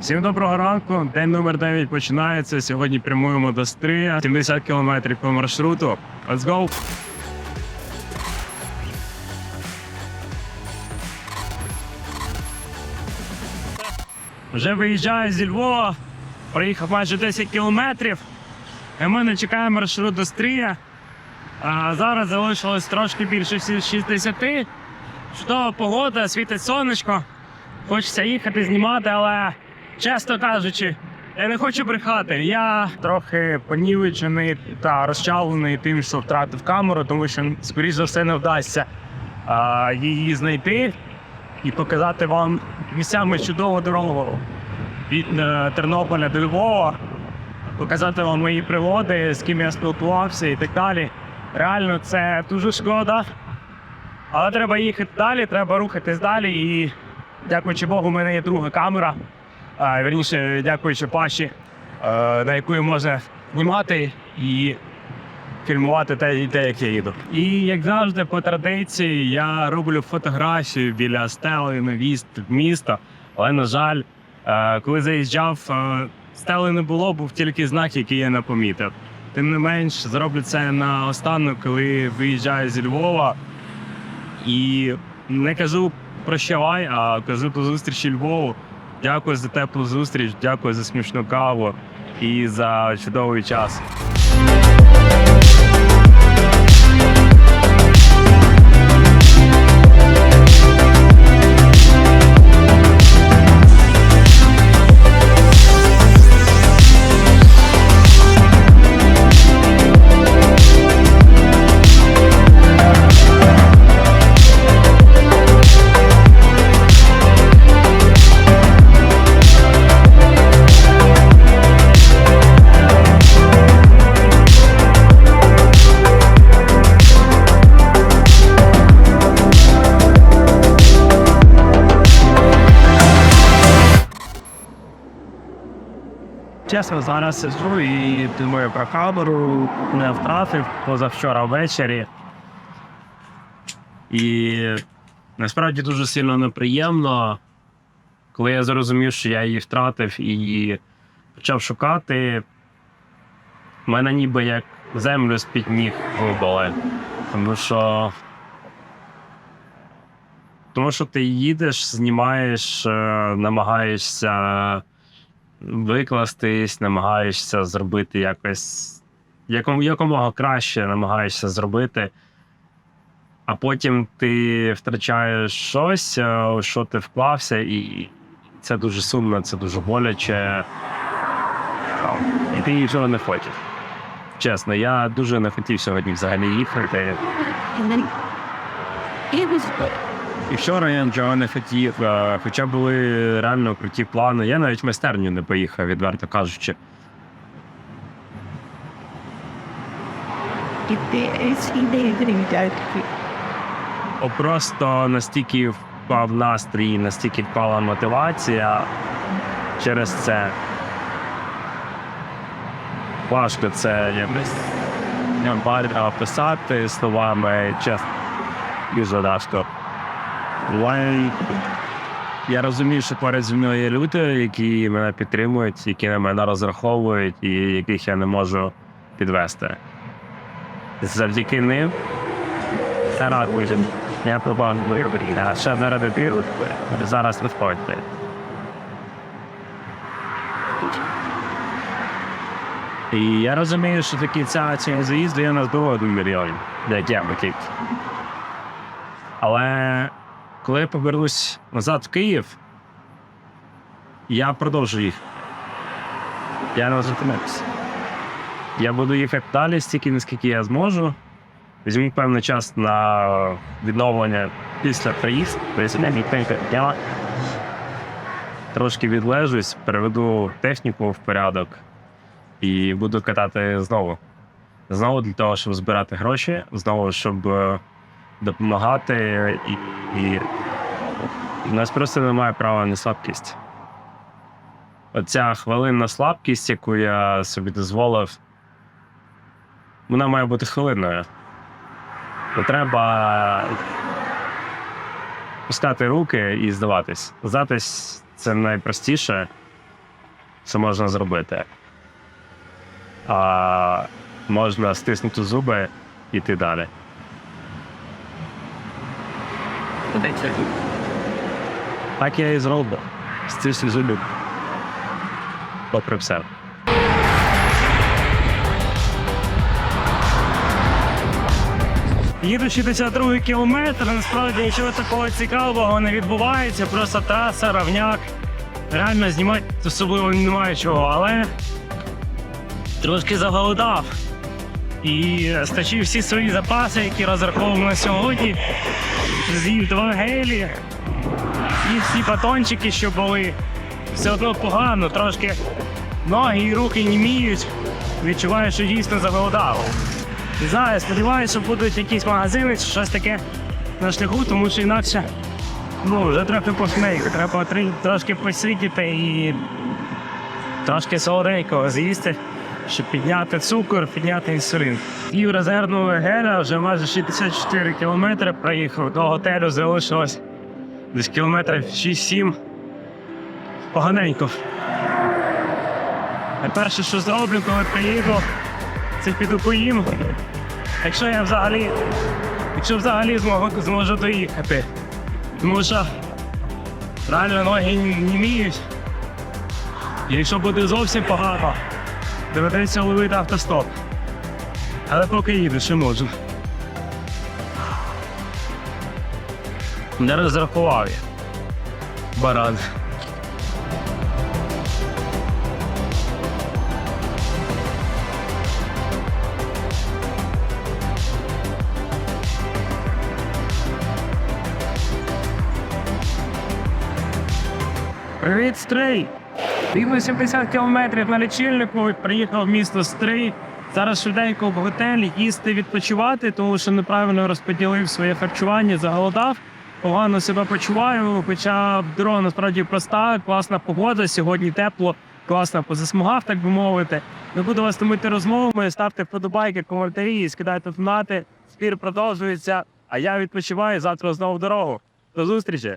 Всім доброго ранку. День номер 9 починається. Сьогодні прямуємо до Стрия. 70 кілометрів по маршруту. Let's go! Вже виїжджаю зі Львова. Проїхав майже 10 кілометрів. І ми не чекаємо маршрут до Стрия. А зараз залишилось трошки більше 60. Чудова погода, світить сонечко. Хочеться їхати, знімати, але чесно кажучи, я не хочу брехати. Я трохи понівечений та розчавлений тим, що втратив камеру, тому що, скоріш за все, не вдасться а, її знайти і показати вам місцями чудову дорогу від е, Тернополя до Львова, показати вам мої пригоди, з ким я спілкувався і так далі. Реально, це дуже шкода. Але треба їхати далі, треба рухатись далі. І дякуючи Богу, у мене є друга камера. А, вірніше, дякуючи Паші, е, на яку можна знімати і фільмувати те, те, як я їду. І як завжди, по традиції, я роблю фотографію біля стели в місто. Але, на жаль, е, коли заїжджав, е, стели не було, був тільки знак, який я не помітив. Тим не менш, зроблю це на останок, коли виїжджаю зі Львова. І не кажу прощавай, а кажу до зустрічі Львову. Дякую за теплу зустріч, дякую за смішну каву і за чудовий час. Чесно, зараз сиджу і думаю про камеру, не втратив позавчора ввечері. І насправді дуже сильно неприємно, коли я зрозумів, що я її втратив і почав шукати. в мене ніби як землю з-під ніг вибили. Тому що. Тому що ти їдеш, знімаєш, е, намагаєшся викластись, намагаєшся зробити якось яком, якомога краще намагаєшся зробити, а потім ти втрачаєш щось, е, у що ти вклався, і це дуже сумно, це дуже боляче. І ти нічого не хочеш. Чесно, я дуже не хотів сьогодні взагалі їхати. І вчора я нічого не хотів, е, хоча були реально круті плани. Я навіть в майстерню не поїхав, відверто кажучи. Просто настільки впав настрій, настільки впала мотивація через це. Важко це якось не описати словами, чесно, дуже важко. Але я розумію, що поряд зі мною є люди, які мене підтримують, які на мене розраховують і яких я не можу підвести. Завдяки ним радий, я ще не радий, зараз виходьте. І я розумію, що до кінця цього заїзду я нас було один мільйон, як я. Але коли я повернусь назад в Київ, я продовжу їх. Я не зупинився. Я буду їхати далі стільки, наскільки я зможу. Візьму певний час на відновлення після приїзду. Трошки відлежусь, переведу техніку в порядок і буду катати знову. Знову для того, щоб збирати гроші, знову, щоб е, допомагати. І, і... У нас просто немає права на слабкість. Оця хвилинна слабкість, яку я собі дозволив, вона має бути хвилинною. Бо треба пускати руки і здаватись. Здатись це найпростіше, це можна зробити. А можна стиснути зуби і йти далі. Так я і зроблю. Стисню зуби. Попри все. Їду 62 кілометр, насправді нічого такого цікавого не відбувається, просто траса, равняк. Реально знімати особливо немає чого, але трошки заголодав. І стачив всі свої запаси, які розраховував на сьогодні. З'їв два гелі і всі батончики, що були. Все одно погано, трошки ноги і руки німіють. Відчуваю, що дійсно заголодав. Зараз сподіваюся, що будуть якісь магазини щось таке на шляху, тому що інакше ну, вже трохи похмельку. Треба трошки посидіти і трошки солоденького з'їсти, щоб підняти цукор, підняти інсулін. І в резервного геля вже майже 64 кілометри проїхав. До готелю залишилось десь кілометрів 6-7. Поганенько. Перше, що зроблю, коли приїду, це піду поїм. Якщо я взагалі, якщо взагалі зможу, зможу доїхати. Тому що реально ноги німіють. Якщо буде зовсім погано, доведеться ловити автостоп. Але поки їду, ще можу. Не розрахував я. Баран. Привіт, Стрий! Рівно 70 кілометрів на лічильнику, приїхав в місто Стрий. Зараз швиденько в готелі їсти відпочивати, тому що неправильно розподілив своє харчування, заголодав. Погано себе почуваю, хоча дорога насправді проста, класна погода. Сьогодні тепло, класно позасмагав, так би мовити. Не буду вас томити розмовами. Ставте вподобайки, коментарі, скидайте донати. Спір продовжується. А я відпочиваю завтра знову в дорогу. До зустрічі!